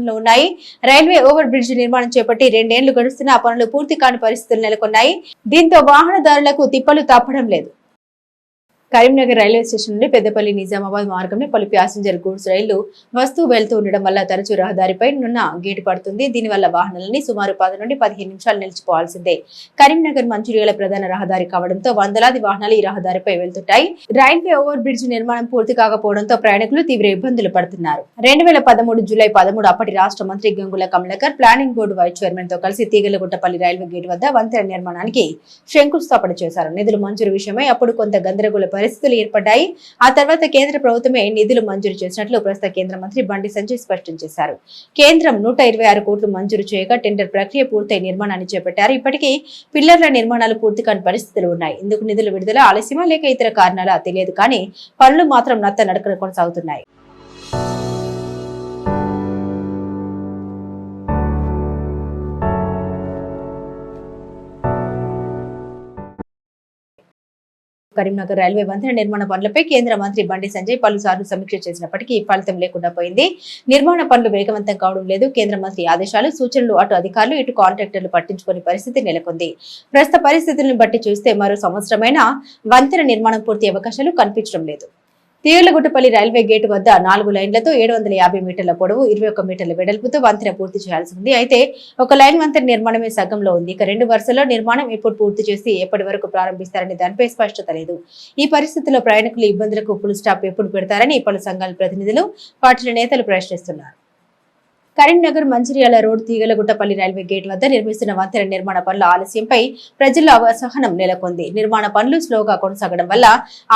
నిర్మాణాంతంలో ఉన్నాయి. Railway over bridge నిర్మాణం చేపట్టి రెండేళ్ళు గడుస్తున్న పనులు పూర్తి కాని పరిస్థితులు నెలకొన్నాయి. దీంతో వాహనదారులకు తిప్పలు తప్పడం లేదు. కరీంనగర్ రైల్వే స్టేషన్ నుండి పెద్దపల్లి నిజామాబాద్ మార్గంలో పలు ప్యాసింజర్ గూడ్స్ రైళ్ళు వస్తూ వెళ్తూ ఉండడం వల్ల తరచూ రహదారిపై నున్న గేటు పడుతుంది. దీనివల్ల వాహనాలని సుమారు పది నుండి పదిహేను నిమిషాలు నిలిచిపోవాల్సిందే. కరీంనగర్ మంచిర్యాల ప్రధాన రహదారి కావడంతో వందలాది వాహనాలు ఈ రహదారిపై వెళ్తుంటాయి. రైల్వే ఓవర్ బ్రిడ్జ్ నిర్మాణం పూర్తి కాకపోవడంతో ప్రయాణికులు తీవ్ర ఇబ్బందులు పడుతున్నారు. రెండు వేల పదమూడు జూలై పదమూడు అప్పటి రాష్ట్ర మంత్రి Gangula Kamalakar planning board vice చైర్మన్తో కలిసి తీగలగుట్టపల్లి రైల్వే గేట్ వద్ద వంతెన నిర్మాణానికి శంకుస్థాపన చేశారు. నిధులు మంజూరు విషయమై అప్పుడు కొంత గందరగోళ పరిస్థితులు ఏర్పడ్డాయి. ఆ తర్వాత కేంద్ర ప్రభుత్వమే నిధులు మంజూరు చేసినట్లు ప్రస్తుత కేంద్ర మంత్రి బండి సంజయ్ స్పష్టం చేశారు. కేంద్రం నూట ఇరవై ఆరు కోట్లు మంజూరు చేయగా టెండర్ ప్రక్రియ పూర్తయి నిర్మాణాన్ని చేపట్టారు. ఇప్పటికీ పిల్లర్ల నిర్మాణాలు పూర్తి కాని పరిస్థితులు ఉన్నాయి. ఇందుకు నిధులు విడుదల ఆలస్యమా లేక ఇతర కారణాలా తెలియదు కానీ పనులు మాత్రం నత్త నడకన కొనసాగుతున్నాయి. కరీంనగర్ రైల్వే వంతెన నిర్మాణ పనులపై కేంద్ర మంత్రి బండి సంజయ్ పలుసార్లు సమీక్ష చేసినప్పటికీ ఫలితం లేకుండా పోయింది. నిర్మాణ పనులు వేగవంతం కావడం లేదు. కేంద్ర మంత్రి ఆదేశాలు సూచనలు అటు అధికారులు ఇటు కాంట్రాక్టర్లు పట్టించుకునే పరిస్థితి నెలకొంది. ప్రస్తుత పరిస్థితులను బట్టి చూస్తే మరో సంవత్సరమైన వంతెన నిర్మాణం పూర్తి అవకాశాలు కనిపించడం లేదు. తీర్లగుట్టపల్లి రైల్వే గేటు వద్ద నాలుగు లైన్లతో ఏడు వందల యాభై మీటర్ల పొడవు ఇరవై ఒక్క మీటర్ల వెడల్పుతో వంతెన పూర్తి చేయాల్సి ఉంది. అయితే ఒక లైన్ వంతెన నిర్మాణమే సగంలో ఉంది. ఇక రెండు వరుసలో నిర్మాణం ఎప్పుడు పూర్తి చేసి ఎప్పటి వరకు ప్రారంభిస్తారనే దానిపై స్పష్టత లేదు. ఈ పరిస్థితుల్లో ప్రయాణికులు ఇబ్బందులకు ఫుల్ స్టాప్ ఎప్పుడు పెడతారని పలు సంఘాల ప్రతినిధులు పార్టీల నేతలు ప్రశ్నిస్తున్నారు. Karimnagar Mancherial road Tigalaguttapalli railway gate వద్ద నిర్మిస్తున్న వంతెన నిర్మాణ పనుల ఆలస్యంపై ప్రజల్లో అసహనం నెలకొంది. నిర్మాణ పనులు స్లోగా కొనసాగడం వల్ల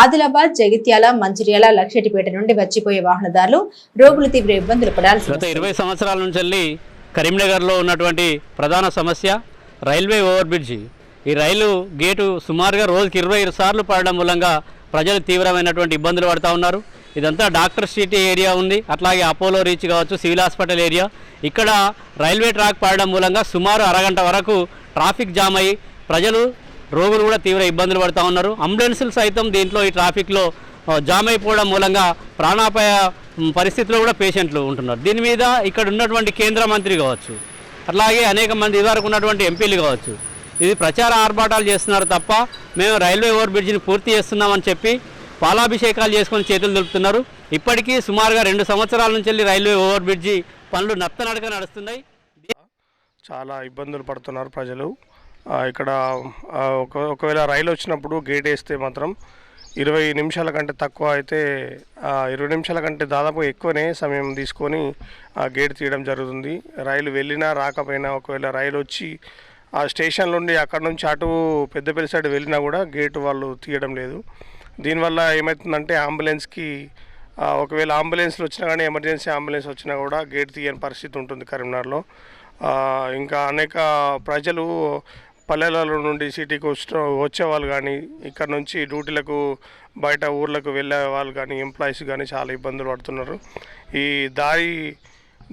ఆదిలాబాద్ జగిత్యాల మంచిర్యాల లక్షటిపేట నుండి వచ్చిపోయే వాహనదారులు రోగులు తీవ్ర ఇబ్బందులు పడాల్సి గత. ఇరవై సంవత్సరాల నుంచి వెళ్ళి కరీంనగర్లో ఉన్నటువంటి ప్రధాన సమస్య రైల్వే ఓవర్ బ్రిడ్జి ఈ రైలు గేటు సుమారుగా రోజుకి ఇరవై సార్లు పడడం మూలంగా ప్రజలు తీవ్రమైనటువంటి ఇబ్బందులు పడుతూ ఉన్నారు. ఇదంతా డాక్టర్ స్ట్రీట్ ఏరియా ఉంది. అట్లాగే అపోలో రీచ్ కావచ్చు సివిల్ హాస్పిటల్ ఏరియా. ఇక్కడ రైల్వే ట్రాక్ పడడం మూలంగా సుమారు అరగంట వరకు ట్రాఫిక్ జామ్ అయ్యి ప్రజలు రోగులు కూడా తీవ్ర ఇబ్బందులు పడుతూ ఉన్నారు. అంబులెన్సులు సైతం దీంట్లో ఈ ట్రాఫిక్లో జామ్ అయిపోవడం మూలంగా ప్రాణాపాయ పరిస్థితిలో కూడా పేషెంట్లు ఉంటున్నారు. దీని మీద ఇక్కడ ఉన్నటువంటి కేంద్ర మంత్రి కావచ్చు అట్లాగే అనేక మంది ఇదివరకు ఉన్నటువంటి ఎంపీలు కావచ్చు ఇది ప్రచార ఆర్భాటాలు చేస్తున్నారు తప్ప మేము రైల్వే ఓవర్ బ్రిడ్జిని పూర్తి చేస్తున్నామని చెప్పి పాలాభిషేకాలు చేసుకొని చేతులు దులుపుతున్నారు. ఇప్పటికీ సుమారుగా రెండు సంవత్సరాల నుంచి వెళ్ళి రైల్వే ఓవర్ బ్రిడ్జి పనులు నత్తనడక నడుస్తున్నాయి. చాలా ఇబ్బందులు పడుతున్నారు ప్రజలు. ఇక్కడ ఒక ఒకవేళ రైలు వచ్చినప్పుడు గేట్ వేస్తే మాత్రం ఇరవై నిమిషాల కంటే తక్కువ అయితే ఇరవై నిమిషాల కంటే దాదాపు ఎక్కువనే సమయం తీసుకొని ఆ గేట్ తీయడం జరుగుతుంది. రైలు వెళ్ళినా రాకపోయినా ఒకవేళ రైలు వచ్చి ఆ స్టేషన్ నుండి అక్కడ నుంచి అటు పెద్దపల్లి సైడ్ వెళ్ళినా కూడా గేటు వాళ్ళు తీయడం లేదు. దీనివల్ల ఏమవుతుందంటే అంబులెన్స్కి ఒకవేళ అంబులెన్స్లు వచ్చినా కానీ ఎమర్జెన్సీ అంబులెన్స్ వచ్చినా కూడా గేట్ తీయని పరిస్థితి ఉంటుంది కరీంనగర్లో. ఇంకా అనేక ప్రజలు పల్లెల నుండి సిటీకి వచ్చిన వచ్చే వాళ్ళు కానీ ఇక్కడ నుంచి డ్యూటీలకు బయట ఊర్లకు వెళ్ళే వాళ్ళు కానీ ఎంప్లాయీస్ కానీ చాలా ఇబ్బందులు పడుతున్నారు. ఈ దారి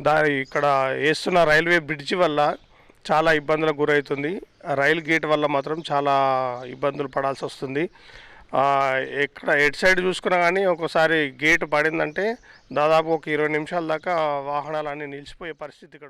దారి ఇక్కడ వేస్తున్న రైల్వే బ్రిడ్జి వల్ల చాలా ఇబ్బందులకు గురవుతుంది. రైలు గేట్ వల్ల మాత్రం చాలా ఇబ్బందులు పడాల్సి వస్తుంది. ఎక్కడ ఎటు సైడ్ చూసుకున్నా కానీ ఒకసారి గేట్ పడిందంటే దాదాపు ఒక ఇరవై నిమిషాల దాకా వాహనాలు అన్నీ నిలిచిపోయే పరిస్థితి ఇక్కడ